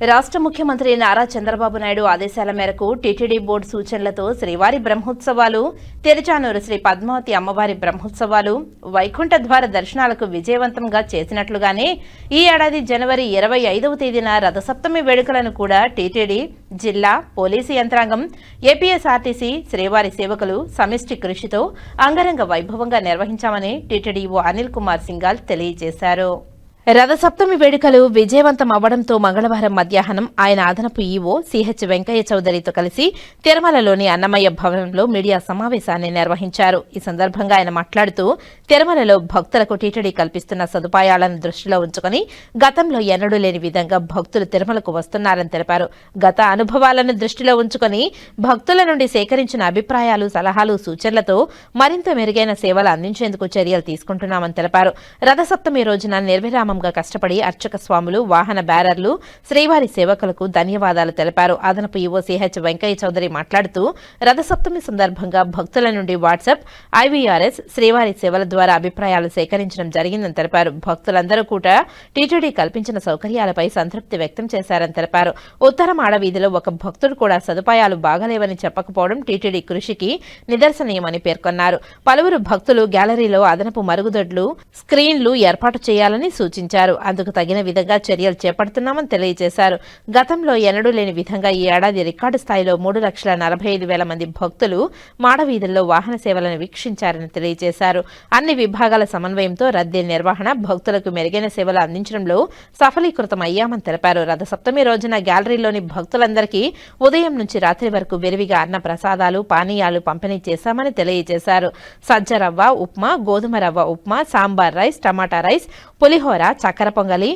రాష్ట్ర ముఖ్యమంత్రి నారా చంద్రబాబు నాయుడు ఆదేశాల మేరకు టీటీడీ బోర్డు సూచనలతో శ్రీవారి బ్రహ్మోత్సవాలు తిరుచానూరు శ్రీ పద్మావతి అమ్మవారి బ్రహ్మోత్సవాలు వైకుంఠ ద్వార దర్శనాలకు విజయవంతంగా చేసినట్లుగానే ఈ ఏడాది జనవరి ఇరవై ఐదవ తేదీన రథసప్తమి వేడుకలను కూడా టీటీడీ జిల్లా పోలీసు యంత్రాంగం ఏపీఎస్ఆర్టీసీ శ్రీవారి సేవకులు సమిష్టి కృషితో అంగరంగ వైభవంగా నిర్వహించామని టీటీడీఓ అనిల్ కుమార్ సింగాల్ తెలియజేశారు. రథసప్తమి వేడుకలు విజయవంతం అవ్వడంతో మంగళవారం మధ్యాహ్నం ఆయన అదనపు ఈవో సిహెచ్ వెంకయ్య చౌదరితో కలిసి తిరుమలలోని అన్నమయ్య భవనంలో మీడియా సమావేశాన్ని నిర్వహించారు. ఈ సందర్భంగా ఆయన మాట్లాడుతూ తిరుమలలో భక్తులకు టీటీడీ కల్పిస్తున్న సదుపాయాలను దృష్టిలో ఉంచుకుని గతంలో ఎన్నడూ లేని విధంగా భక్తులు తిరుమలకు వస్తున్నారని తెలిపారు. గత అనుభవాలను దృష్టిలో ఉంచుకుని భక్తుల నుండి సేకరించిన అభిప్రాయాలు సలహాలు సూచనలతో మరింత మెరుగైన సేవలు అందించేందుకు చర్యలు తీసుకుంటున్నామని తెలిపారు. రథసప్తమి రోజున నిర్విరామ నిర్విరామంగా కష్టపడి అర్చక స్వాములు వాహన బ్యారర్లు శ్రీవారి సేవకులకు ధన్యవాదాలు తెలిపారు. అదనపు ఈవో సిహెచ్ వెంకయ్య చౌదరి మాట్లాడుతూ రథసప్తమి సందర్భంగా భక్తుల నుండి వాట్సాప్ ఐవీఆర్ఎస్ శ్రీవారి సేవల ద్వారా అభిప్రాయాలు సేకరించడం జరిగిందని తెలిపారు. భక్తులందరూ కూడా టీటీడీ కల్పించిన సౌకర్యాలపై సంతృప్తి వ్యక్తం చేశారని తెలిపారు. ఉత్తర మాడవీధిలో ఒక భక్తుడు కూడా సదుపాయాలు బాగలేవని చెప్పకపోవడం టీటీడీ కృషికి నిదర్శనీయమని పేర్కొన్నారు. పలువురు భక్తులు గ్యాలరీలో అదనపు మరుగుదొడ్లు స్క్రీన్లు ఏర్పాటు చేయాలని సూచించారు అందుకు తగిన విధంగా చర్యలు చేపడుతున్నామని తెలియజేశారు. గతంలో ఎన్నడూ లేని విధంగా ఈ ఏడాది రికార్డు స్థాయిలో మూడు లక్షల నలభై ఐదు వేల మంది భక్తులు మాడవీధుల్లో వాహన సేవలను వీక్షించారని తెలియజేశారు. అన్ని విభాగాల సమన్వయంతో రద్దీ నిర్వహణ భక్తులకు మెరుగైన సేవలు అందించడంలో సఫలీకృతం అయ్యామని తెలిపారు. రథసప్తమి రోజున గ్యాలరీలోని భక్తులందరికీ ఉదయం నుంచి రాత్రి వరకు విరివిగా అన్న ప్రసాదాలు పానీయాలు పంపిణీ చేశామని తెలియజేశారు. సజ్జ రవ్వ ఉప్మా గోధుమ రవ్వ upma sambar rice tomato rice pulihora చక్కెర పొంగలి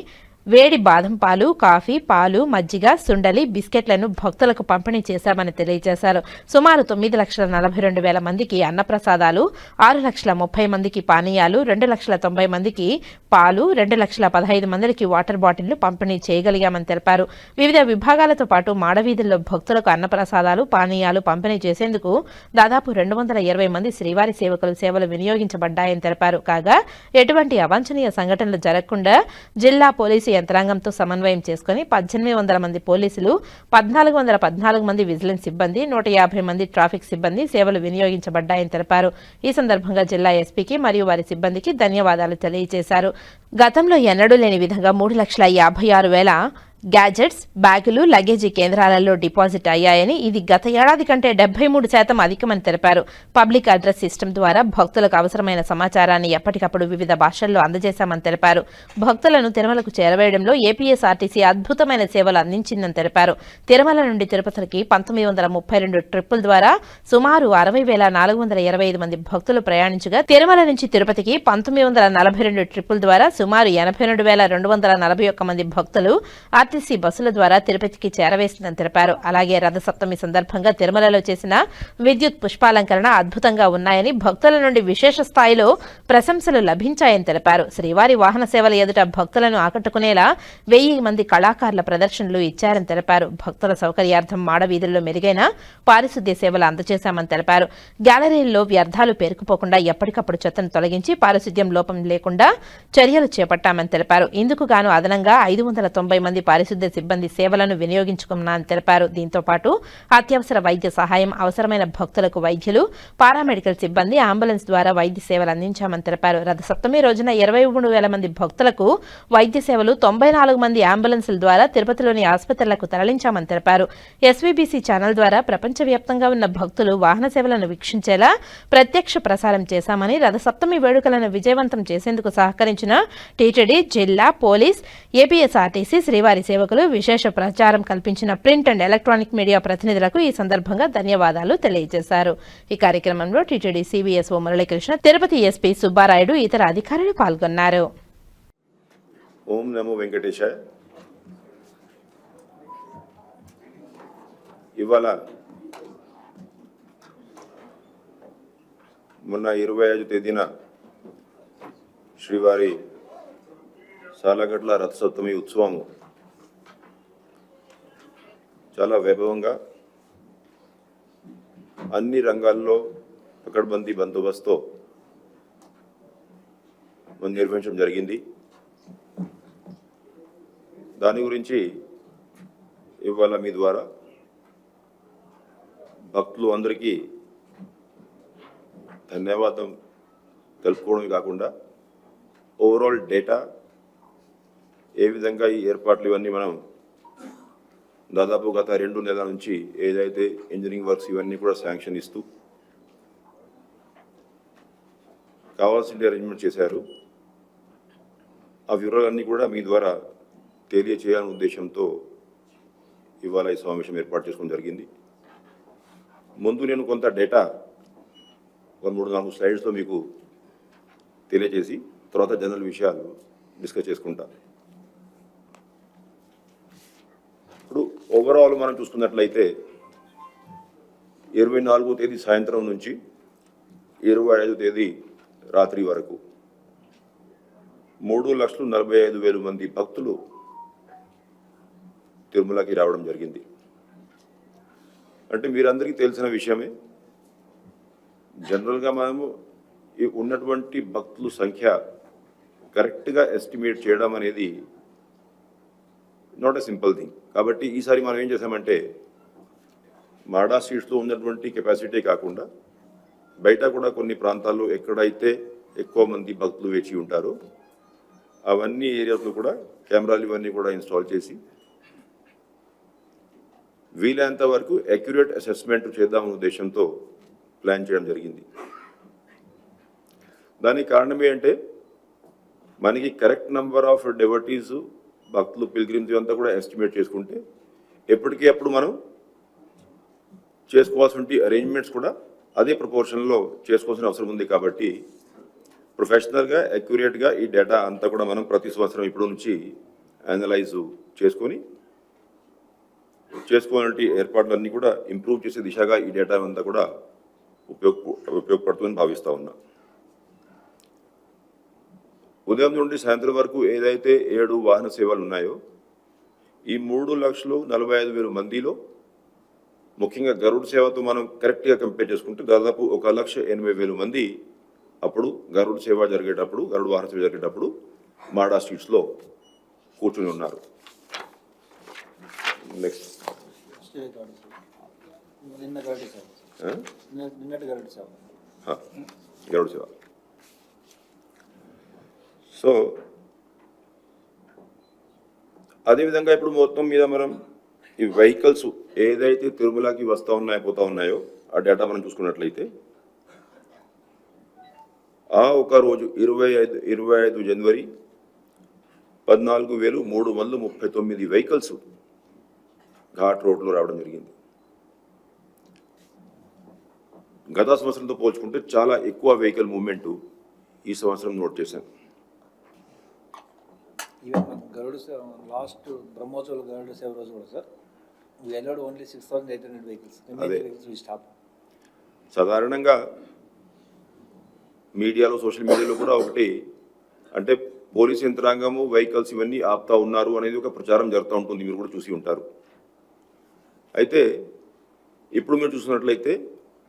వేడి బాదం పాలు కాఫీ పాలు మజ్జిగ సుండలి బిస్కెట్లను భక్తులకు పంపిణీ చేశామని తెలియజేశారు. సుమారు తొమ్మిది లక్షల నలభై రెండు వేల మందికి అన్నప్రసాదాలు ఆరు లక్షల ముప్పై మందికి పానీయాలు రెండు లక్షల తొంభై మందికి పాలు రెండు లక్షల పదహైదు మందికి వాటర్ బాటిళ్ళు పంపిణీ చేయగలిగామని తెలిపారు. వివిధ విభాగాలతో పాటు మాడవీధుల్లో భక్తులకు అన్నప్రసాదాలు పానీయాలు పంపిణీ చేసేందుకు దాదాపు రెండు వందల ఇరవై మంది శ్రీవారి సేవకులు సేవలు వినియోగించబడ్డాయని తెలిపారు. కాగా ఎటువంటి అవాంఛనీయ సంఘటనలు జరగకుండా జిల్లా పోలీసు యంత్రాంగంతో సమన్వయం చేసుకుని పద్దెనిమిది వందల మంది పోలీసులు పద్నాలుగు వందల పద్నాలుగు మంది విజిలెన్స్ సిబ్బంది నూట యాభై మంది ట్రాఫిక్ సిబ్బంది సేవలు వినియోగించబడ్డాయని తెలిపారు. ఈ సందర్భంగా జిల్లా ఎస్పీకి మరియు వారి సిబ్బందికి ధన్యవాదాలు తెలియజేశారు. గతంలో ఎన్నడూ లేని విధంగా మూడు లక్షల యాభై ఆరు వేల గ్యాజెట్స్ బ్యాగులు లగేజీ కేంద్రాలలో డిపాజిట్ అయ్యాయని ఇది గత ఏడాది కంటే డెబ్బై మూడు శాతం అధికమని తెలిపారు. పబ్లిక్ అడ్రస్ సిస్టమ్ ద్వారా భక్తులకు అవసరమైన సమాచారాన్ని ఎప్పటికప్పుడు వివిధ భాషల్లో అందజేశామని తెలిపారు. భక్తులను తిరుమలకు చేరవేయడంలో ఏపీఎస్ఆర్టీసీ అద్భుతమైన సేవలు అందించిందని తెలిపారు. తిరుమల నుండి తిరుపతికి పంతొమ్మిది వందల ముప్పై రెండు ట్రిప్పుల ద్వారా సుమారు అరవై వేల నాలుగు వందల ఇరవై ఐదు మంది భక్తులు ప్రయాణించగా తిరుమల నుంచి తిరుపతికి పంతొమ్మిది వందల నలభై రెండు ట్రిప్పుల ద్వారా సుమారు ఎనభై రెండు వేల రెండు వందల నలభై ఒక్క మంది భక్తులు ఆర్టీసీ బస్సుల ద్వారా తిరుపతికి చేరవేసిందని తెలిపారు. అలాగే రథసప్తమి సందర్భంగా తిరుమలలో చేసిన విద్యుత్ పుష్పాలంకరణ అద్భుతంగా ఉన్నాయని భక్తుల నుండి విశేష స్థాయిలో ప్రశంసలు లభించాయని తెలిపారు. శ్రీవారి వాహన సేవల ఎదుట భక్తులను ఆకట్టుకునేలా వెయ్యి మంది కళాకారుల ప్రదర్శనలు ఇచ్చారని తెలిపారు. భక్తుల సౌకర్యార్థం మాడవీధుల్లో మెరుగైన పారిశుద్ధ్య సేవలు అందజేశామని తెలిపారు. గ్యాలరీల్లో వ్యర్థాలు పేరుకుపోకుండా ఎప్పటికప్పుడు చెత్తను తొలగించి పారిశుద్ధ్యం లోపం లేకుండా చర్యలు చేపట్టామని తెలిపారు. ఇందుకు గాను అదనంగా ఐదు వందల తొంభై మంది పారిశుద్ధ్య సిబ్బంది సేవలను వినియోగించుకున్నామని తెలిపారు. దీంతో పాటు అత్యవసర వైద్య సహాయం అవసరమైన భక్తులకు వైద్యులు పారామెడికల్ సిబ్బంది అంబులెన్స్ ద్వారా వైద్య సేవలు అందించామని తెలిపారు. రథసప్తమి రోజున ఇరవై మూడు వేల మంది భక్తులకు వైద్య సేవలు తొంభై నాలుగు మంది అంబులెన్సుల ద్వారా తిరుపతిలోని ఆసుపత్రులకు తరలించామని తెలిపారు. ఎస్వీబీసీ ఛానల్ ద్వారా ప్రపంచవ్యాప్తంగా ఉన్న భక్తులు వాహన సేవలను వీక్షించేలా ప్రత్యక్ష ప్రసారం చేశామని రథసప్తమి వేడుకలను విజయవంతం చేసేందుకు సహకరించిన టీటీడీ జిల్లా పోలీస్ ఏపీఎస్ఆర్టీసీ శ్రీవారి సేవకులు విశేష ప్రచారం కల్పించిన ప్రింట్ అండ్ ఎలక్ట్రానిక్ మీడియా ప్రతినిధులకు ఈ సందర్భంగా ధన్యవాదాలు తెలియజేశారు. ఈ కార్యక్రమంలో TTD CBSO Muralikrishna Tirupati SP Subbarayudu ఇతర అధికారులు పాల్గొన్నారు. ఓం నమో వెంకటేశాయ. ఇవాళ మొన్న ఇరవై ఐదు తేదీన శ్రీవారి సాలగట్ల రథసప్తమి ఉత్సవము చాలా వైభవంగా అన్ని రంగాల్లో పకడ్బందీ బందోబస్తుతో నిర్వహించడం జరిగింది. దాని గురించి ఇవాళ మీ ద్వారా భక్తులు అందరికీ ధన్యవాదం తెలుపుకోవడమే కాకుండా ఓవరాల్ డేటా ఏ విధంగా ఈ ఏర్పాట్లు ఇవన్నీ మనం దాదాపు గత రెండు నెలల నుంచి ఏదైతే ఇంజనీరింగ్ వర్క్స్ ఇవన్నీ కూడా శాంక్షన్ ఇస్తూ కావాల్సిన అరేంజ్మెంట్ చేశారు. ఆ వివరాలన్నీ కూడా మీ ద్వారా తెలియచేయాలనే ఉద్దేశంతో ఇవాళ ఈ సమావేశం ఏర్పాటు చేసుకోవడం జరిగింది. ముందు నేను కొంత డేటా ఒక మూడు నాలుగు స్లైడ్స్తో మీకు తెలియజేసి తర్వాత జనరల్ విషయాలు డిస్కస్ చేసుకుంటాను ఇప్పుడు ఓవరాల్ మనం చూసుకున్నట్లయితే ఇరవై నాలుగో తేదీ సాయంత్రం నుంచి ఇరవై ఐదు తేదీ రాత్రి వరకు మూడు లక్షలు నలభై ఐదు వేల మంది భక్తులు తిరుమలకి రావడం జరిగింది. అంటే మీరందరికీ తెలిసిన విషయమే జనరల్గా మనము ఈ ఉన్నటువంటి భక్తుల సంఖ్య కరెక్ట్గా ఎస్టిమేట్ చేయడం అనేది నాట్ ఎ సింపుల్ థింగ్ కాబట్టి ఈసారి మనం ఏం చేసామంటే మాడా సీట్స్లో ఉన్నటువంటి కెపాసిటీ కాకుండా బయట కూడా కొన్ని ప్రాంతాల్లో ఎక్కడైతే ఎక్కువ మంది భక్తులు వేచి ఉంటారో అవన్నీ ఏరియాస్లో కూడా కెమెరాలు ఇవన్నీ కూడా ఇన్స్టాల్ చేసి వీలైనంత వరకు అక్యురేట్ అసెస్మెంట్ చేద్దామనే ఉద్దేశంతో ప్లాన్ చేయడం జరిగింది. దానికి కారణం ఏంటంటే మనకి కరెక్ట్ నెంబర్ ఆఫ్ డెవర్టీస్ భక్తులు పిల్గ్రిమ్స్ ఇవంతా కూడా ఎస్టిమేట్ చేసుకుంటే ఎప్పటికీ అప్పుడు మనం చేసుకోవాల్సిన అరేంజ్మెంట్స్ కూడా అదే ప్రపోర్షన్లో చేసుకోవాల్సిన అవసరం ఉంది కాబట్టి ప్రొఫెషనల్గా అక్యురేట్గా ఈ డేటా అంతా కూడా మనం ప్రతి సంవత్సరం ఇప్పుడు నుంచి అనలైజ్ చేసుకొని చేసుకోవాలంటే ఏర్పాట్లన్నీ కూడా ఇంప్రూవ్ చేసే దిశగా ఈ డేటా అంతా కూడా ఉపయోగ ఉపయోగపడుతుందని భావిస్తూ ఉన్నా. ఉదయం నుండి సాయంత్రం వరకు ఏదైతే ఏడు వాహన సేవలు ఉన్నాయో ఈ మూడు లక్షలు నలభై ఐదు వేల మందిలో ముఖ్యంగా గరుడ్ సేవతో మనం కరెక్ట్గా కంపేర్ చేసుకుంటే దాదాపు ఒక లక్ష ఎనభై వేల మంది అప్పుడు గరుడ్ సేవ జరిగేటప్పుడు గరుడ్ వాహన సేవ జరిగేటప్పుడు మాడా స్ట్రీట్స్లో కూర్చుని ఉన్నారు. నెక్స్ట్ స్టే కార్డు సార్ నిన్న గరటి సార్ నిన్న నిన్నటి గరటి సార్ గరుడ్ సేవ సో అదేవిధంగా ఇప్పుడు మొత్తం మీద మనం ఈ వెహికల్స్ ఏదైతే తిరుమలకి వస్తూ ఉన్నాయో పోతా ఉన్నాయో ఆ డేటా మనం చూసుకున్నట్లయితే ఆ ఒక రోజు ఇరవై ఐదు ఇరవై ఐదు జనవరి పద్నాలుగు వేలు మూడు వందల ముప్పై తొమ్మిది వెహికల్స్ ఘాట్ రోడ్లో రావడం జరిగింది. గత సంవత్సరంతో పోల్చుకుంటే చాలా ఎక్కువ వెహికల్ మూమెంటు ఈ సంవత్సరం నోట్ చేశాను. గరుడు సేవ లాస్ట్ బ్రహ్మోత్సవాల గరుడు సేవ రోజు కూడా sir. We allowed only six thousand eight hundred vehicles. Vehicles we stop సాధారణంగా మీడియాలో సోషల్ మీడియాలో కూడా ఒకటి అంటే పోలీస్ యంత్రాంగము వెహికల్స్ ఇవన్నీ ఆపుతా ఉన్నారు అనేది ఒక ప్రచారం జరుగుతూ ఉంటుంది. మీరు కూడా చూసి ఉంటారు. అయితే ఇప్పుడు మీరు చూసినట్లయితే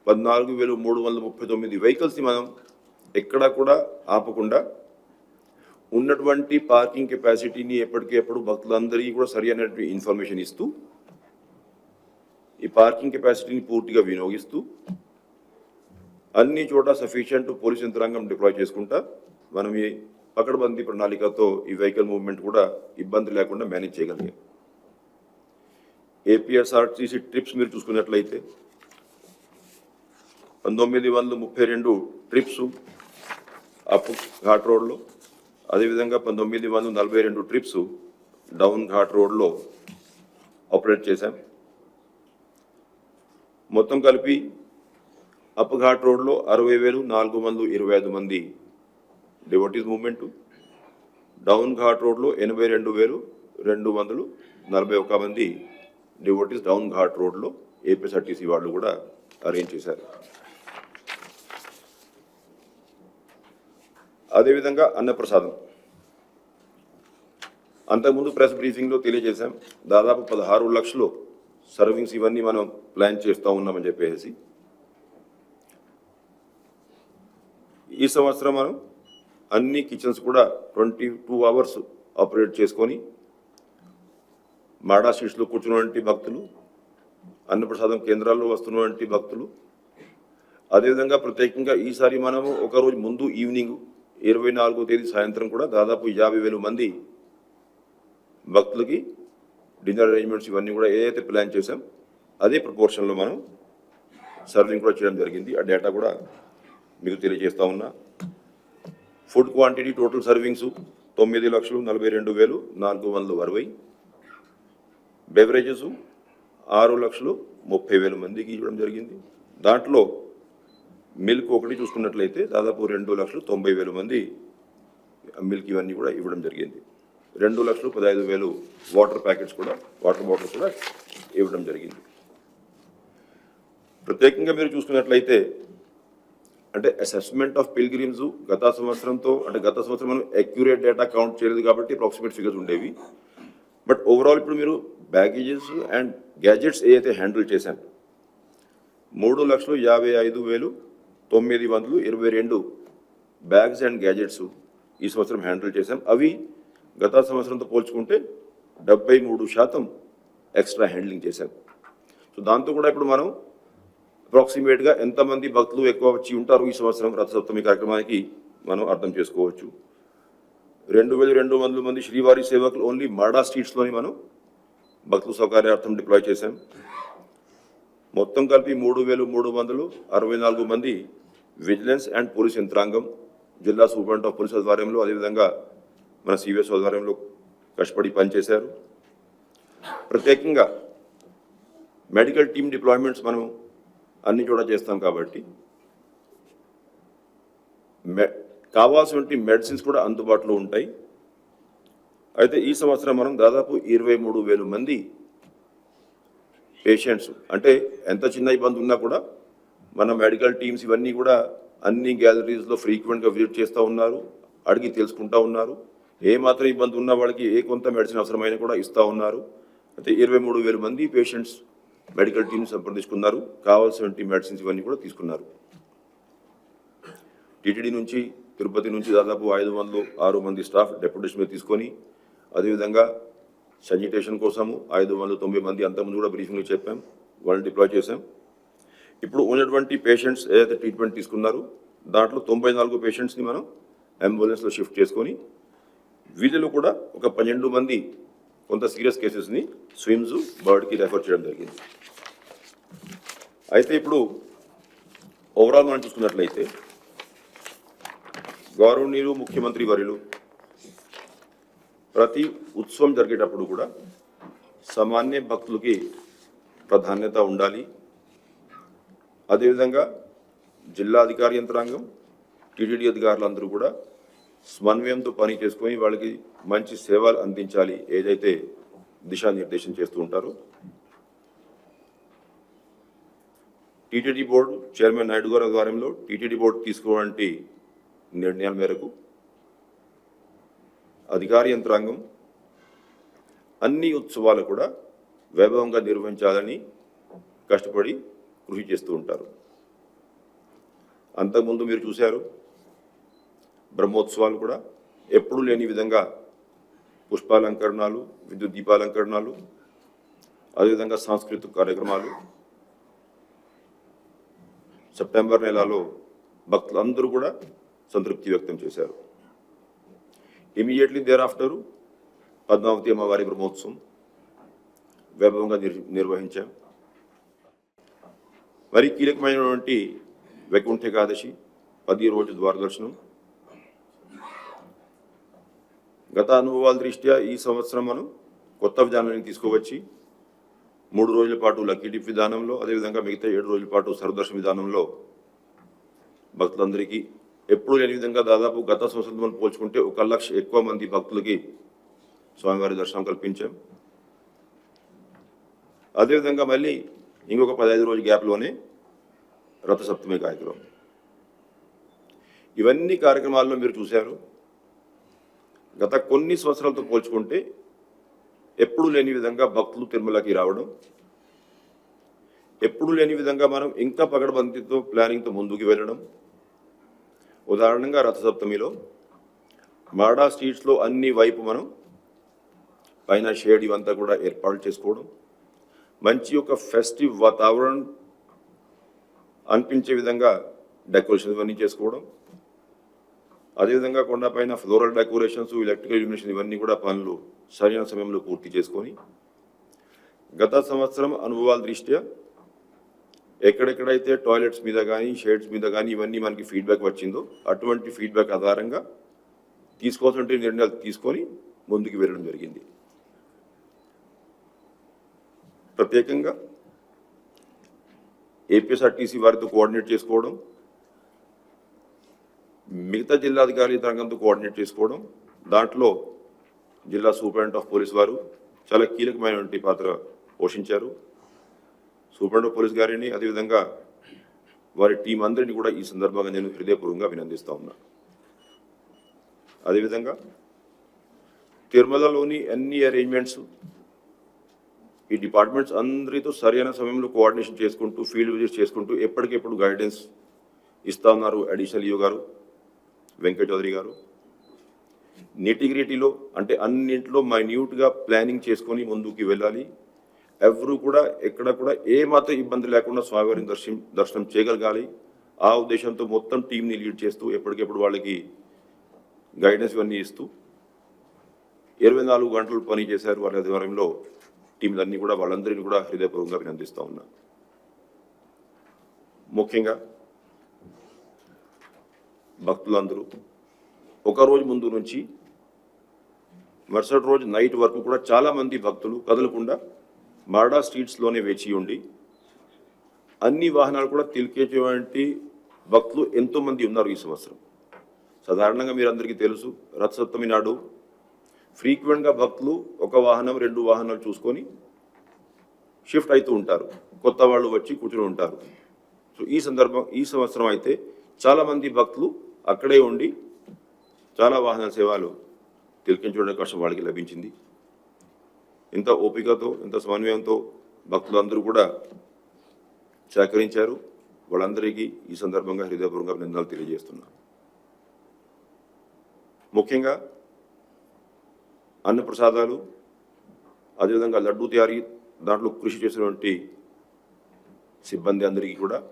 పద్నాలుగు వేలు మూడు వందల ముప్పై తొమ్మిది వెహికల్స్ని మనం ఎక్కడా కూడా ఆపకుండా ఉన్నటువంటి పార్కింగ్ కెపాసిటీని ఎప్పటికెప్పుడు భక్తులందరికీ కూడా సరి అయినటువంటి ఇన్ఫర్మేషన్ ఇస్తూ ఈ పార్కింగ్ కెపాసిటీని పూర్తిగా వినియోగిస్తూ అన్ని చోట సఫిషియంట్ పోలీస్ యంత్రాంగం డిప్లాయ్ చేసుకుంటా మనం ఈ పకడ్బందీ ప్రణాళికతో ఈ వెహికల్ మూవ్మెంట్ కూడా ఇబ్బంది లేకుండా మేనేజ్ చేయగలిగాం. ఏపీఎస్ఆర్టీసీ ట్రిప్స్ మీరు చూసుకున్నట్లయితే పంతొమ్మిది వందల ముప్పై రెండు ట్రిప్స్ అప్ ఘాట్ రోడ్లో అదేవిధంగా పంతొమ్మిది వందల నలభై రెండు ట్రిప్స్ డౌన్ ఘాట్ రోడ్లో ఆపరేట్ చేశాం. మొత్తం కలిపి అప్ ఘాట్ రోడ్లో అరవై వేలు నాలుగు వందల ఇరవై ఐదు మంది డివోటీస్ మూమెంటు డౌన్ ఘాట్ రోడ్లో ఎనభై రెండు వేలు రెండు వందలు నలభై ఒక మంది డివోటీస్ డౌన్ ఘాట్ రోడ్లో ఏపీఎస్ఆర్టీసీ వాళ్ళు కూడా అరేంజ్ చేశారు. అదేవిధంగా అన్నప్రసాదం. అంతకుముందు ప్రెస్ బ్రీఫింగ్లో తెలియజేశాం దాదాపు పదహారు లక్షలు సర్వింగ్స్ ఇవన్నీ మనం ప్లాన్ చేస్తూ ఉన్నామని చెప్పేసి. ఈ సంవత్సరం మనం అన్ని కిచెన్స్ కూడా ట్వంటీ టూ అవర్స్ ఆపరేట్ చేసుకొని మాడా స్ట్రీట్స్లో కూర్చున్నటువంటి భక్తులు అన్నప్రసాదం కేంద్రాల్లో వస్తున్నటువంటి భక్తులు అదేవిధంగా ప్రత్యేకంగా ఈసారి మనము ఒక రోజు ముందు ఈవినింగ్ ఇరవై నాలుగో తేదీ సాయంత్రం కూడా దాదాపు యాభై వేల మంది భక్తులకి డిన్నర్ అరేంజ్మెంట్స్ ఇవన్నీ కూడా ఏదైతే ప్లాన్ చేసాం అదే ప్రపోర్షన్లో మనం సర్వింగ్ కూడా చేయడం జరిగింది. ఆ డేటా కూడా మీకు తెలియజేస్తా ఉన్నా. ఫుడ్ క్వాంటిటీ టోటల్ సర్వింగ్స్ తొమ్మిది లక్షలు నలభై రెండు వేలు నాలుగు వందల అరవై. బెవరేజెస్ ఆరు లక్షలు ముప్పై వేల మందికి ఇవ్వడం జరిగింది. దాంట్లో మిల్క్ ఒకటి చూసుకున్నట్లయితే దాదాపు రెండు లక్షలు తొంభై వేల మంది మిల్క్ ఇవన్నీ కూడా ఇవ్వడం జరిగింది. రెండు లక్షలు పదహైదు వేలు వాటర్ ప్యాకెట్స్ కూడా వాటర్ బాటిల్స్ కూడా ఇవ్వడం జరిగింది. ప్రత్యేకంగా మీరు చూసుకున్నట్లయితే అంటే అసెస్మెంట్ ఆఫ్ పిల్గ్రిమ్స్ గత సంవత్సరంతో అంటే గత సంవత్సరం మనం అక్యురేట్ డేటా కౌంట్ చేయలేదు కాబట్టి అప్రాక్సిమేట్ ఫిగర్స్ ఉండేవి. బట్ ఓవరాల్ ఇప్పుడు మీరు బ్యాగేజెస్ అండ్ గ్యాజెట్స్ ఏదైతే హ్యాండిల్ చేశాం మూడు లక్షలు యాభై ఐదు వేలు తొమ్మిది వందలు ఇరవై రెండు బ్యాగ్స్ అండ్ గ్యాజెట్స్ ఈ సంవత్సరం హ్యాండిల్ చేశాం. అవి గత సంవత్సరంతో పోల్చుకుంటే డెబ్బై మూడు శాతం ఎక్స్ట్రా హ్యాండ్లింగ్ చేశాం. సో దాంతో కూడా ఇప్పుడు మనం అప్రాక్సిమేట్గా ఎంతమంది భక్తులు ఎక్కువ వచ్చి ఉంటారు ఈ సంవత్సరం రథసప్తమి కార్యక్రమానికి మనం అర్థం చేసుకోవచ్చు. రెండు వేల రెండు వందల మంది శ్రీవారి సేవకులు ఓన్లీ మాడా స్ట్రీట్స్లోని మనం భక్తుల సౌకర్యార్థం డిప్లాయ్ చేశాం. మొత్తం కలిపి మూడు వేలు మూడు వందలు అరవై నాలుగు మంది విజిలెన్స్ అండ్ పోలీస్ యంత్రాంగం జిల్లా సూపరింట్ ఆఫ్ పోలీస్ ఆధ్వర్యంలో అదేవిధంగా మన సివిఎస్ ఆధ్వర్యంలో కష్టపడి పనిచేశారు. ప్రత్యేకంగా మెడికల్ టీమ్ డిప్లాయ్మెంట్స్ మనం అన్ని చోట చేస్తాం కాబట్టి మె కావాల్సినటువంటి మెడిసిన్స్ కూడా అందుబాటులో ఉంటాయి. అయితే ఈ సంవత్సరం మనం దాదాపు ఇరవై మూడు వేలు మంది పేషెంట్స్ అంటే ఎంత చిన్న ఇబ్బంది ఉన్నా కూడా మన మెడికల్ టీమ్స్ ఇవన్నీ కూడా అన్ని గ్యాలరీస్లో ఫ్రీక్వెంట్గా విజిట్ చేస్తూ ఉన్నారు అడిగి తెలుసుకుంటూ ఉన్నారు. ఏ మాత్రం ఇబ్బంది ఉన్న వాళ్ళకి ఏ కొంత మెడిసిన్ అవసరమైన కూడా ఇస్తూ ఉన్నారు. అయితే ఇరవై మూడు వేల మంది పేషెంట్స్ మెడికల్ టీమ్స్ సంప్రదించుకున్నారు. కావాల్సినటువంటి మెడిసిన్స్ ఇవన్నీ కూడా తీసుకున్నారు. టీటీడీ నుంచి తిరుపతి నుంచి దాదాపు ఐదు వందలు ఆరు మంది స్టాఫ్ డెప్యుటేషన్ మీద తీసుకొని అదేవిధంగా సజిటేషన్ కోసము ఐదు వందల తొంభై మంది అంతకుముందు కూడా బ్రీఫింగ్లు చెప్పాం. వాళ్ళని డిప్లాయ్ చేశాం. ఇప్పుడు ఉన్నటువంటి పేషెంట్స్ ఏదైతే ట్రీట్మెంట్ తీసుకున్నారో దాంట్లో తొంభై నాలుగు పేషెంట్స్ని మనం అంబులెన్స్లో షిఫ్ట్ చేసుకొని వీళ్ళలో కూడా ఒక పన్నెండు మంది కొంత సీరియస్ కేసెస్ని స్విమ్స్ బర్డ్కి రెఫర్ చేయడం జరిగింది. అయితే ఇప్పుడు ఓవరాల్ మనం చూసుకున్నట్లయితే గౌరవనీయులు ముఖ్యమంత్రి వర్యులు ప్రతి ఉత్సవం జరిగేటప్పుడు కూడా సామాన్య భక్తులకి ప్రాధాన్యత ఉండాలి. అదేవిధంగా జిల్లా అధికార యంత్రాంగం టీటీడీ అధికారులందరూ కూడా సమన్వయంతో పని చేసుకొని వాళ్ళకి మంచి సేవలు అందించాలి ఏదైతే దిశానిర్దేశం చేస్తూ ఉంటారో. టీటీడీ బోర్డు చైర్మన్ నాయుడు గారి ఆధ్వర్యంలో టీటీడీ బోర్డు తీసుకోవాలంటే నిర్ణయాల మేరకు అధికార యంత్రాంగం అన్ని ఉత్సవాలు కూడా వైభవంగా నిర్వహించాలని కష్టపడి కృషి చేస్తూ ఉంటారు. అంతకుముందు మీరు చూశారు బ్రహ్మోత్సవాలు కూడా ఎప్పుడూ లేని విధంగా పుష్పాలంకరణాలు విద్యుత్ దీపాలంకరణాలు అదేవిధంగా సాంస్కృతిక కార్యక్రమాలు. సెప్టెంబర్ నెలలో భక్తులందరూ కూడా సంతృప్తి వ్యక్తం చేశారు. ఇమీడియట్లీ దేర్ ఆఫ్టర్ పద్మావతి అమ్మవారి బ్రహ్మోత్సవం వైభవంగా నిర్ నిర్వహించాం. మరి కీలకమైనటువంటి వైకుంఠ ఏకాదశి పది రోజు ద్వారదర్శనం. గత అనుభవాల దృష్ట్యా ఈ సంవత్సరం మనం కొత్త విధానాన్ని తీసుకువచ్చి మూడు రోజుల పాటు లక్కీ డిప్ విధానంలో అదేవిధంగా మిగతా ఏడు రోజుల పాటు సర్వదర్శన విధానంలో భక్తులందరికీ ఎప్పుడూ లేని విధంగా దాదాపు గత సంవత్సరంతో పోల్చుకుంటే ఒక లక్ష ఎక్కువ మంది భక్తులకి స్వామివారి దర్శనం కల్పించాం. అదేవిధంగా మళ్ళీ ఇంకొక పదహైదు రోజు గ్యాప్లోనే రథసప్తమి కార్యక్రమం. ఇవన్నీ కార్యక్రమాల్లో మీరు చూశారు. గత కొన్ని సంవత్సరాలతో పోల్చుకుంటే ఎప్పుడు లేని విధంగా భక్తులు తిరుమలకి రావడం ఎప్పుడు లేని విధంగా మనం ఇంకా పగడబందీతో ప్లానింగ్తో ముందుకు వెళ్ళడం ఉదాహరణంగా రథసప్తమిలో మాడా స్ట్రీట్స్లో అన్ని వైపు మనం పైన షేడ్ ఇవంతా కూడా ఏర్పాటు చేసుకోవడం మంచి ఒక ఫెస్టివ్ వాతావరణం అనిపించే విధంగా డెకరేషన్ ఇవన్నీ చేసుకోవడం అదేవిధంగా కొండపైన ఫ్లోరల్ డెకరేషన్స్ ఎలక్ట్రికల్ ఇల్యూమినేషన్ ఇవన్నీ కూడా పనులు సరైన సమయంలో పూర్తి చేసుకొని గత సంవత్సరం అనుభవాల దృష్ట్యా ఎక్కడెక్కడైతే టాయిలెట్స్ మీద కానీ షేడ్స్ మీద కానీ ఇవన్నీ మనకి ఫీడ్బ్యాక్ వచ్చిందో అటువంటి ఫీడ్బ్యాక్ ఆధారంగా తీసుకోవాల్సిన నిర్ణయాలు తీసుకొని ముందుకు వెళ్ళడం జరిగింది. ప్రత్యేకంగా ఏపీఎస్ఆర్టీసీ వారితో కోఆర్డినేట్ చేసుకోవడం మిగతా జిల్లాధికారి రంగంతో కోఆర్డినేట్ చేసుకోవడం దాంట్లో జిల్లా సూపరింటెండెంట్ ఆఫ్ పోలీస్ వారు చాలా కీలకమైనటువంటి పాత్ర పోషించారు. సూపరింటెండెంట్ ఆఫ్ పోలీస్ గారిని అదేవిధంగా వారి టీం అందరినీ కూడా ఈ సందర్భంగా నేను హృదయపూర్వకంగా అభినందిస్తూ ఉన్నా. అదేవిధంగా తిరుమలలోని అన్ని అరేంజ్మెంట్స్ ఈ డిపార్ట్మెంట్స్ అందరితో సరైన సమయంలో కోఆర్డినేషన్ చేసుకుంటూ ఫీల్డ్ విజిట్ చేసుకుంటూ ఎప్పటికెప్పుడు గైడెన్స్ ఇస్తా ఉన్నారు అడిషనల్ యూ గారు వెంకట చౌదరి గారు. నిటిగ్రిటీలో అంటే అన్నింటిలో మైన్యూట్గా ప్లానింగ్ చేసుకొని ముందుకు వెళ్ళాలి. ఎవరు కూడా ఎక్కడ కూడా ఏ మాత్రం ఇబ్బంది లేకుండా స్వామివారిని దర్శనం దర్శనం చేయగలగాలి. ఆ ఉద్దేశంతో మొత్తం టీంని లీడ్ చేస్తూ ఎప్పటికెప్పుడు వాళ్ళకి గైడెన్స్ ఇవన్నీ ఇస్తూ ఇరవై నాలుగు గంటలు పని చేశారు వాళ్ళ ఆధ్వర్యంలో. టీంలన్నీ కూడా వాళ్ళందరినీ కూడా హృదయపూర్వకంగా అభినందిస్తూ ఉన్నా. ముఖ్యంగా భక్తులందరూ ఒక రోజు ముందు నుంచి మరుసటి రోజు నైట్ వరకు కూడా చాలా మంది భక్తులు కదలకుండా మాడా స్ట్రీట్స్లోనే వేచి ఉండి అన్ని వాహనాలు కూడా తిలికేటువంటి భక్తులు ఎంతోమంది ఉన్నారు ఈ సంవత్సరం. సాధారణంగా మీరు అందరికీ తెలుసు రథసప్తమి నాడు ఫ్రీక్వెంట్గా భక్తులు ఒక వాహనం రెండు వాహనాలు చూసుకొని షిఫ్ట్ అవుతూ ఉంటారు. కొత్త వాళ్ళు వచ్చి కూర్చుని ఉంటారు. సో ఈ సందర్భం ఈ సంవత్సరం అయితే చాలామంది భక్తులు అక్కడే ఉండి చాలా వాహన సేవలు తిలకించడం అవకాశం వాళ్ళకి లభించింది. ఇంత ఓపికతో ఇంత సమన్వయంతో భక్తులందరూ కూడా సహకరించారు. వాళ్ళందరికీ ఈ సందర్భంగా హృదయపూర్వకంగా అభినందనలు తెలియజేస్తున్నాను. ముఖ్యంగా అన్న ప్రసాదాలు అదేవిధంగా లడ్డూ తయారీ దాంట్లో కృషి చేసినటువంటి సిబ్బంది అందరికీ కూడా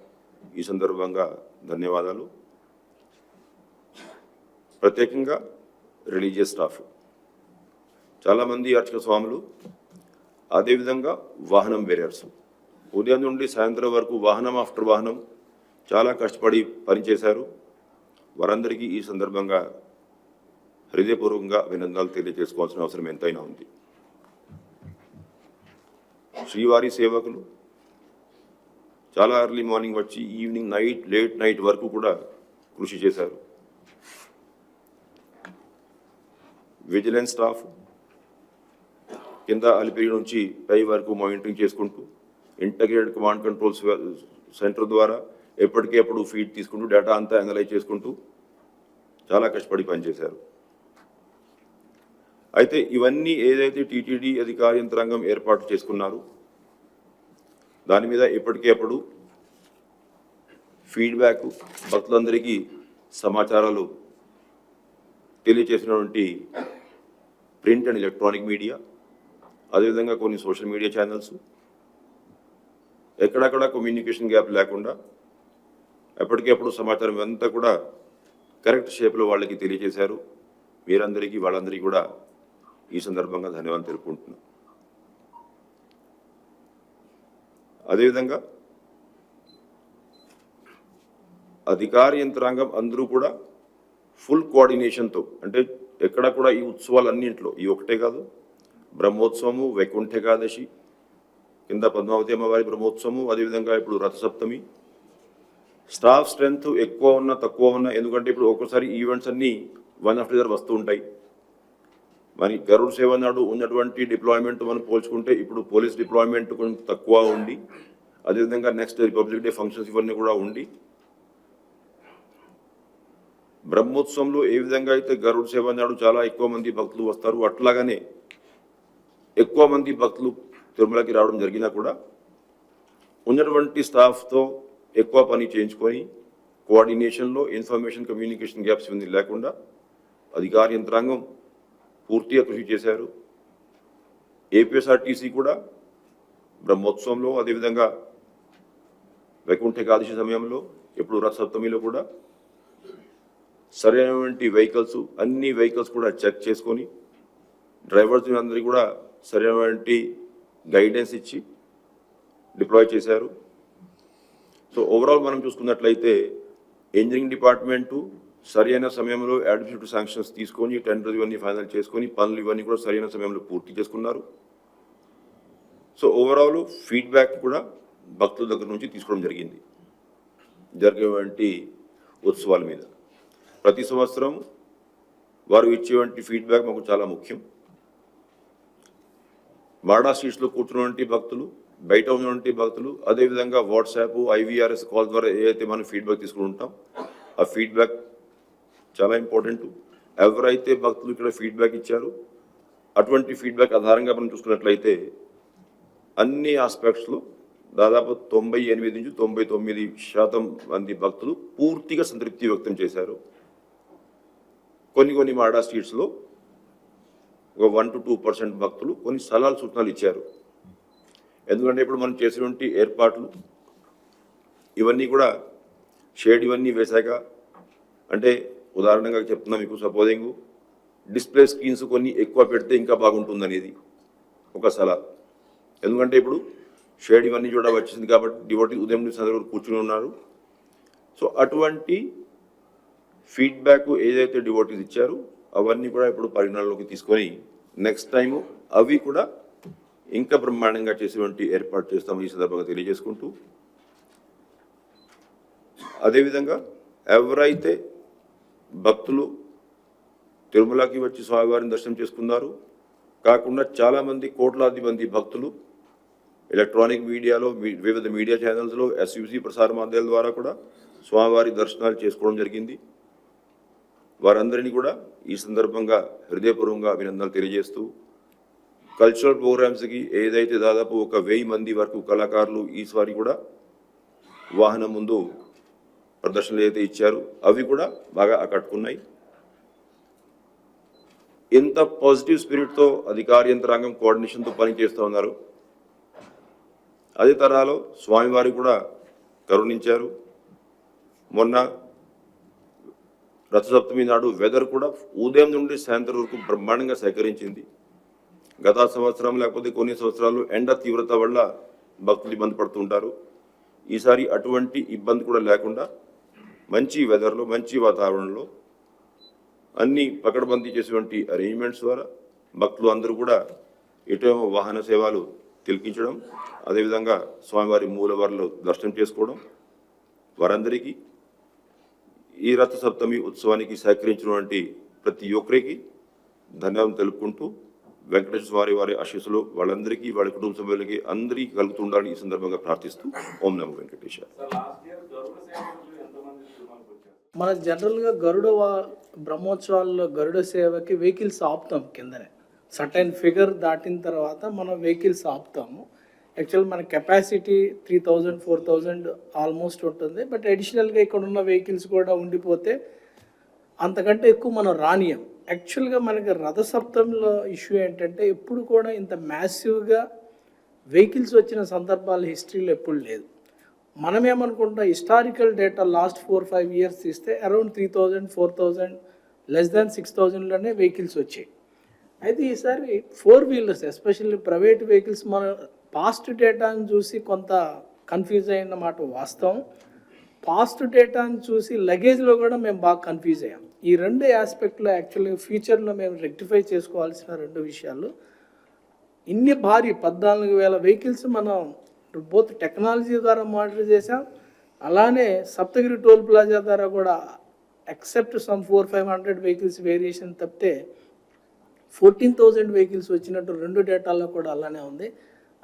ఈ సందర్భంగా ధన్యవాదాలు. ప్రత్యేకంగా రిలీజియస్ స్టాఫ్ చాలామంది అర్చక స్వాములు అదేవిధంగా వాహనం వేరియర్స్ ఉదయం నుండి సాయంత్రం వరకు వాహనం ఆఫ్టర్ వాహనం చాలా కష్టపడి పనిచేశారు. వారందరికీ ఈ సందర్భంగా హృదయపూర్వకంగా అభినందనలు తెలియజేసుకోవాల్సిన అవసరం ఎంతైనా ఉంది. శ్రీవారి సేవకులు చాలా ఎర్లీ మార్నింగ్ వచ్చి ఈవినింగ్ నైట్ లేట్ నైట్ వరకు కూడా కృషి చేశారు. విజిలెన్స్ స్టాఫ్ కింద అలిపిరి నుంచి పై వరకు మానిటరింగ్ చేసుకుంటూ ఇంటగ్రేటెడ్ కమాండ్ కంట్రోల్ సెంటర్ ద్వారా ఎప్పటికప్పుడు ఫీడ్ తీసుకుంటూ డేటా అంతా అనలైజ్ చేసుకుంటూ చాలా కష్టపడి పనిచేశారు. అయితే ఇవన్నీ ఏదైతే టీటీడీ అధికార యంత్రాంగం ఏర్పాటు చేసుకున్నారు దాని మీద ఎప్పటికప్పుడు ఫీడ్బ్యాక్ భక్తులందరికీ సమాచారాలు తెలియచేసినటువంటి ప్రింట్ అండ్ ఎలక్ట్రానిక్ మీడియా అదేవిధంగా కొన్ని సోషల్ మీడియా ఛానల్స్ ఎక్కడక్కడ కమ్యూనికేషన్ గ్యాప్ లేకుండా ఎప్పటికప్పుడు సమాచారం అంతా కూడా కరెక్ట్ షేప్లో వాళ్ళకి తెలియజేశారు. మీరందరికీ వాళ్ళందరికీ కూడా ఈ సందర్భంగా ధన్యవాదాలు తెలుపుకుంటున్నాను అదేవిధంగా అధికార యంత్రాంగం అందరూ కూడా ఫుల్ కోఆర్డినేషన్తో అంటే ఎక్కడ కూడా ఈ ఉత్సవాలన్నింటిలో ఈ ఒకటే కాదు బ్రహ్మోత్సవము వైకుంఠ ఏకాదశి కింద పద్మావతి అమ్మవారి బ్రహ్మోత్సవము అదేవిధంగా ఇప్పుడు రథసప్తమి. స్టాఫ్ స్ట్రెంగ్త్ ఎక్కువ ఉన్నా తక్కువ ఉన్నా ఎందుకంటే ఇప్పుడు ఒక్కోసారి ఈవెంట్స్ అన్నీ వన్ ఆఫ్టర్ ఇదర్ వస్తూ ఉంటాయి. మరి గరుడ్ సేవ నాడు ఉన్నటువంటి డిప్లాయ్మెంట్ మనం పోల్చుకుంటే ఇప్పుడు పోలీస్ డిప్లాయ్మెంట్ కొంచెం తక్కువ ఉండి అదేవిధంగా నెక్స్ట్ రిపబ్లిక్ డే ఫంక్షన్స్ ఇవన్నీ కూడా ఉండి బ్రహ్మోత్సవంలో ఏ విధంగా అయితే గరుడ్ సేవ నాడు చాలా ఎక్కువ మంది భక్తులు వస్తారు అట్లాగనే ఎక్కువ మంది భక్తులు తిరుమలకి రావడం జరిగినా కూడా ఉన్నటువంటి స్టాఫ్తో ఎక్కువ పని చేయించుకొని కోఆర్డినేషన్లో ఇన్ఫర్మేషన్ కమ్యూనికేషన్ గ్యాప్స్ ఇవన్నీ లేకుండా అధికార యంత్రాంగం పూర్తిగా కృషి చేశారు. ఏపీఎస్ఆర్టీసీ కూడా బ్రహ్మోత్సవంలో అదేవిధంగా వైకుంఠ ఏకాదశి సమయంలో ఎప్పుడు రథసప్తమిలో కూడా సరైనటువంటి వెహికల్స్ అన్ని వెహికల్స్ కూడా చెక్ చేసుకొని డ్రైవర్స్ అందరికీ కూడా సరైనటువంటి గైడెన్స్ ఇచ్చి డిప్లాయ్ చేశారు. సో ఓవరాల్ మనం చూసుకున్నట్లయితే ఇంజనీరింగ్ డిపార్ట్మెంటు సరైన సమయంలో అడ్మినిస్ట్రేటివ్ శాంక్షన్స్ తీసుకొని టెండర్ ఇవన్నీ ఫైనల్ చేసుకొని పనులు ఇవన్నీ కూడా సరైన సమయంలో పూర్తి చేసుకున్నారు. సో ఓవరాల్ ఫీడ్బ్యాక్ కూడా భక్తుల దగ్గర నుంచి తీసుకోవడం జరిగింది. జరిగేటువంటి ఉత్సవాల మీద. ప్రతి సంవత్సరం వారు ఇచ్చేటువంటి ఫీడ్బ్యాక్ మాకు చాలా ముఖ్యం. మాడా స్ట్రీట్స్లో కూర్చున్నటువంటి భక్తులు బయట ఉన్నటువంటి భక్తులు అదేవిధంగా వాట్సాప్ ఐవీఆర్ఎస్ కాల్ ద్వారా ఏదైతే మనం ఫీడ్బ్యాక్ తీసుకుని ఉంటాం ఆ ఫీడ్బ్యాక్ చాలా ఇంపార్టెంట్ ఎవరైతే భక్తులు ఇక్కడ ఫీడ్బ్యాక్ ఇచ్చారో అటువంటి ఫీడ్బ్యాక్ ఆధారంగా మనం చూసుకున్నట్లయితే అన్ని ఆస్పెక్ట్స్లో దాదాపు తొంభై ఎనిమిది నుంచి తొంభై తొమ్మిది శాతం మంది భక్తులు పూర్తిగా సంతృప్తి వ్యక్తం చేశారు. కొన్ని కొన్ని మాడా స్ట్రీట్స్లో ఒక వన్ టు టూ పర్సెంట్ భక్తులు కొన్ని సలహాలు సూచనలు ఇచ్చారు. ఎందుకంటే ఇప్పుడు మనం చేసినటువంటి ఏర్పాట్లు ఇవన్నీ కూడా షేడ్ ఇవన్నీ వేశాక అంటే ఉదాహరణగా చెప్తున్నా మీకు సపోజింగ్ డిస్ప్లే స్క్రీన్స్ కొన్ని ఎక్కువ పెడితే ఇంకా బాగుంటుంది అనేది ఒక సలహా. ఎందుకంటే ఇప్పుడు షేడ్ ఇవన్నీ కూడా వచ్చింది కాబట్టి డివోటీ ఉదయం నుంచి అందరూ కూర్చుని ఉన్నారు. సో అటువంటి ఫీడ్బ్యాక్ ఏదైతే డివోటీస్ ఇచ్చారో అవన్నీ కూడా ఇప్పుడు పరిగణనలోకి తీసుకొని నెక్స్ట్ టైం అవి కూడా ఇంకా బ్రహ్మాండంగా చేసేటువంటి ఏర్పాటు చేస్తాం ఈ సందర్భంగా తెలియజేసుకుంటూ. అదేవిధంగా ఎవరైతే భక్తులు తిరుమలకి వచ్చి స్వామివారిని దర్శనం చేసుకున్నారు కాకుండా చాలామంది కోట్లాది మంది భక్తులు ఎలక్ట్రానిక్ మీడియాలో వివిధ మీడియా ఛానల్స్లో ఎస్యూసి ప్రసార మాధ్యమాల ద్వారా కూడా స్వామివారి దర్శనాలు చేసుకోవడం జరిగింది. వారందరినీ కూడా ఈ సందర్భంగా హృదయపూర్వకంగా అభినందనలు తెలియజేస్తూ కల్చరల్ ప్రోగ్రామ్స్కి ఏదైతే దాదాపు ఒక వెయ్యి మంది వరకు కళాకారులు ఈసారి కూడా వాహనం ముందు ప్రదర్శనలు ఏదైతే ఇచ్చారు అవి కూడా బాగా ఆకట్టుకున్నాయి. ఎంత పాజిటివ్ స్పిరిట్తో అధికార యంత్రాంగం కోఆర్డినేషన్తో పనిచేస్తూ ఉన్నారు అదే తరాలో స్వామివారి కూడా కరుణించారు. మొన్న రథసప్తమి నాడు వెదర్ కూడా ఉదయం నుండి సాయంత్రం వరకు బ్రహ్మాండంగా సేకరించింది. గత సంవత్సరం లేకపోతే కొన్ని సంవత్సరాలు ఎండ తీవ్రత వల్ల భక్తులు ఇబ్బంది పడుతుంటారు. ఈసారి అటువంటి ఇబ్బంది కూడా లేకుండా మంచి వెదర్లో మంచి వాతావరణంలో అన్ని పకడ్బందీ చేసేటువంటి అరేంజ్మెంట్స్ ద్వారా భక్తులు అందరూ కూడా ఎటేమో వాహన సేవలు తిలకించడం అదేవిధంగా స్వామివారి మూలవారిలో దర్శనం చేసుకోవడం వారందరికీ ఈ రథ సప్తమి ఉత్సవానికి సహకరించినటువంటి ప్రతి ఒక్కరికి ధన్యవాదం తెలుపుకుంటూ వెంకటేశ్వర స్వామి వారి ఆశీస్సులు వాళ్ళందరికీ వాళ్ళ కుటుంబ సభ్యులకి అందరికీ కలుగుతుండాలని ఈ సందర్భంగా ప్రార్థిస్తూ ఓం నమో వెంకటేశ్వర మన జనరల్గా గరుడ బ్రహ్మోత్సవాల్లో గరుడ సేవకి వెహికల్స్ ఆపుతాం కిందనే. సటైన్ ఫిగర్ దాటిన తర్వాత మనం వెహికల్స్ ఆపుతాము. యాక్చువల్ మన capacity three thousand four thousand almost ఉంటుంది. బట్ అడిషనల్గా ఇక్కడ ఉన్న వెహికల్స్ కూడా ఉండిపోతే అంతకంటే ఎక్కువ మనం రానియం. యాక్చువల్గా మనకి రథసప్తంలో ఇష్యూ ఏంటంటే ఎప్పుడు కూడా ఇంత మ్యాసివ్గా వెహికల్స్ వచ్చిన సందర్భాలు హిస్టరీలో ఎప్పుడు లేదు. మనం ఏమనుకుంటాం historical data last four five years తీస్తే around three thousand four thousand less than six థౌజండ్లోనే vehicles వచ్చాయి. అయితే ఈసారి four wheelers especially private vehicles మన పాస్ట్ డేటాను చూసి కొంత కన్ఫ్యూజ్ అయిన మాట వాస్తవం. పాస్ట్ డేటాను చూసి లగేజ్లో కూడా మేము బాగా కన్ఫ్యూజ్ అయ్యాం. ఈ రెండు ఆస్పెక్ట్లో యాక్చువల్గా ఫ్యూచర్లో మేము రెక్టిఫై చేసుకోవాల్సిన రెండు విషయాలు. ఇన్ని భారీ పద్నాలుగు వేల వెహికల్స్ మనం బోత్ టెక్నాలజీ ద్వారా మానిటర్ చేసాం అలానే సప్తగిరి టోల్ ప్లాజా ద్వారా కూడా except some four five hundred vehicles variation తప్పితే ఫోర్టీన్ థౌజండ్ వెహికల్స్ వచ్చినట్టు రెండు డేటాల్లో కూడా అలానే ఉంది.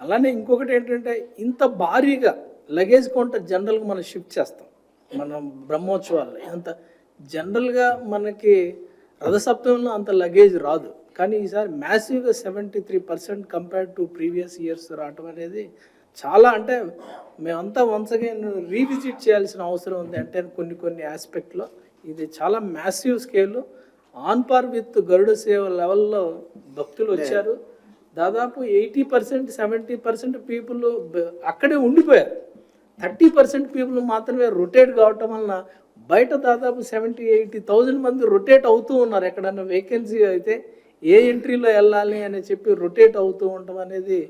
అలానే ఇంకొకటి ఏంటంటే ఇంత భారీగా లగేజ్ కొంట జనరల్గా మనం షిఫ్ట్ చేస్తాం. మనం బ్రహ్మోత్సవాల్లో అంత జనరల్గా మనకి రథసప్తంలో అంత లగేజ్ రాదు. కానీ ఈసారి మ్యాసివ్గా seventy three percent compare to previous years రావటం అనేది చాలా అంటే మేమంతా వన్స్ అగైన్ రీవిజిట్ చేయాల్సిన అవసరం ఉంది అంటే కొన్ని కొన్ని ఆస్పెక్ట్లో ఇది చాలా massive scale on par with Garuda Seva లెవెల్లో భక్తులు వచ్చారు. దాదాపు eighty percent seventy percent people అక్కడే ఉండిపోయారు. థర్టీ పర్సెంట్ పీపుల్ మాత్రమే రొటేట్ కావటం వలన బయట దాదాపు సెవెంటీ ఎయిటీ థౌజండ్ మంది రొటేట్ అవుతూ ఉన్నారు. ఎక్కడన్నా వేకెన్సీ అయితే ఏ ఎంట్రీలో వెళ్ళాలి అని చెప్పి రొటేట్ అవుతూ ఉండటం అనేది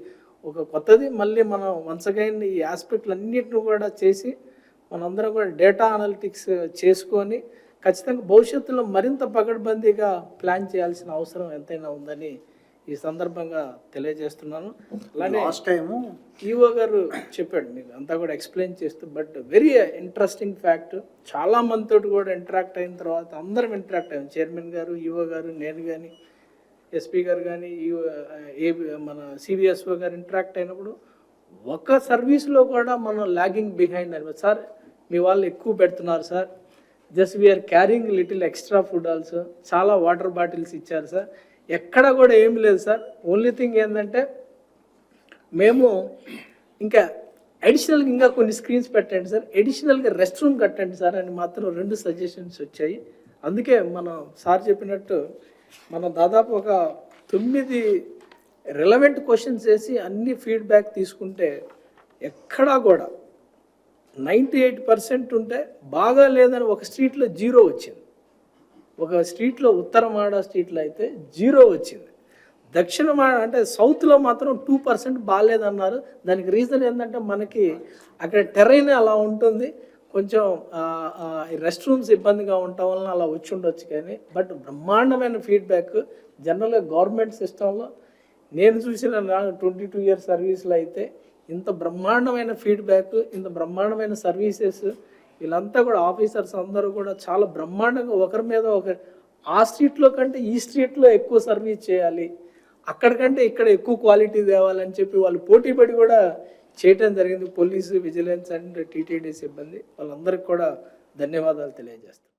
ఒక కొత్తది. మళ్ళీ మనం వన్స్ అగైన్ ఈ ఆస్పెక్ట్లు అన్నిటిని కూడా చేసి మనందరం కూడా డేటా అనలిటిక్స్ చేసుకొని ఖచ్చితంగా భవిష్యత్తులో మరింత పకడ్బందీగా ప్లాన్ చేయాల్సిన అవసరం ఎంతైనా ఉందని ఈ సందర్భంగా తెలియజేస్తున్నాను. అలానే లాస్ట్ టైము ఈఓ గారు చెప్పాడు మీకు అంతా కూడా ఎక్స్ప్లెయిన్ చేస్తూ బట్ వెరీ ఇంట్రెస్టింగ్ ఫ్యాక్ట్ చాలా మందితో కూడా ఇంటరాక్ట్ అయిన తర్వాత అందరం ఇంటరాక్ట్ అయ్యాం. చైర్మన్ గారు ఈఓ గారు నేను కానీ ఎస్పీ గారు కానీ ఏ మన సివిఎస్ఓ గారు ఇంటరాక్ట్ అయినప్పుడు ఒక సర్వీస్లో కూడా మనం లాగింగ్ బిహైండ్ అని సార్ మీ వాళ్ళు ఎక్కువ పెడుతున్నారు sir just we're carrying little extra food also చాలా వాటర్ బాటిల్స్ ఇచ్చారు సార్ ఎక్కడ కూడా ఏం లేదు సార్. ఓన్లీ థింగ్ ఏంటంటే మేము ఇంకా అడిషనల్గా ఇంకా కొన్ని స్క్రీన్స్ పెట్టండి సార్. అడిషనల్గా రెస్ట్ రూమ్ కట్టండి సార్ అని మాత్రం రెండు సజెషన్స్ వచ్చాయి. అందుకే మనం సార్ చెప్పినట్టు మనం దాదాపు ఒక తొమ్మిది రిలవెంట్ క్వశ్చన్స్ వేసి అన్ని ఫీడ్బ్యాక్ తీసుకుంటే ఎక్కడా కూడా నైంటీ ఎయిట్ పర్సెంట్ ఉంటే బాగా లేదని ఒక స్ట్రీట్లో జీరో వచ్చింది. ఒక స్ట్రీట్లో ఉత్తరమాడ స్ట్రీట్లో అయితే జీరో వచ్చింది. దక్షిణ మాడ అంటే సౌత్లో మాత్రం టూ పర్సెంట్ బాగాలేదన్నారు. దానికి రీజన్ ఏంటంటే మనకి అక్కడ టెరైన్ అలా ఉంటుంది. కొంచెం రెస్ట్ రూమ్స్ ఇబ్బందిగా ఉండటం వలన అలా వచ్చి ఉండొచ్చు కానీ బట్ బ్రహ్మాండమైన ఫీడ్బ్యాక్ జనరల్గా గవర్నమెంట్ సిస్టంలో. నేను చూసిన ట్వంటీ టూ ఇయర్స్ సర్వీస్లో అయితే ఇంత బ్రహ్మాండమైన ఫీడ్బ్యాక్ ఇంత బ్రహ్మాండమైన సర్వీసెస్ వీళ్ళంతా కూడా ఆఫీసర్స్ అందరూ కూడా చాలా బ్రహ్మాండంగా ఒకరి మీద ఒక ఆ స్ట్రీట్లో కంటే ఈ స్ట్రీట్లో ఎక్కువ సర్వీస్ చేయాలి అక్కడికంటే ఇక్కడ ఎక్కువ క్వాలిటీ తేవాలని చెప్పి వాళ్ళు పోటీ పడి కూడా చేయటం జరిగింది. పోలీసు విజిలెన్స్ అండ్ టీటీడీ సిబ్బంది వాళ్ళందరికీ కూడా ధన్యవాదాలు తెలియజేస్తాను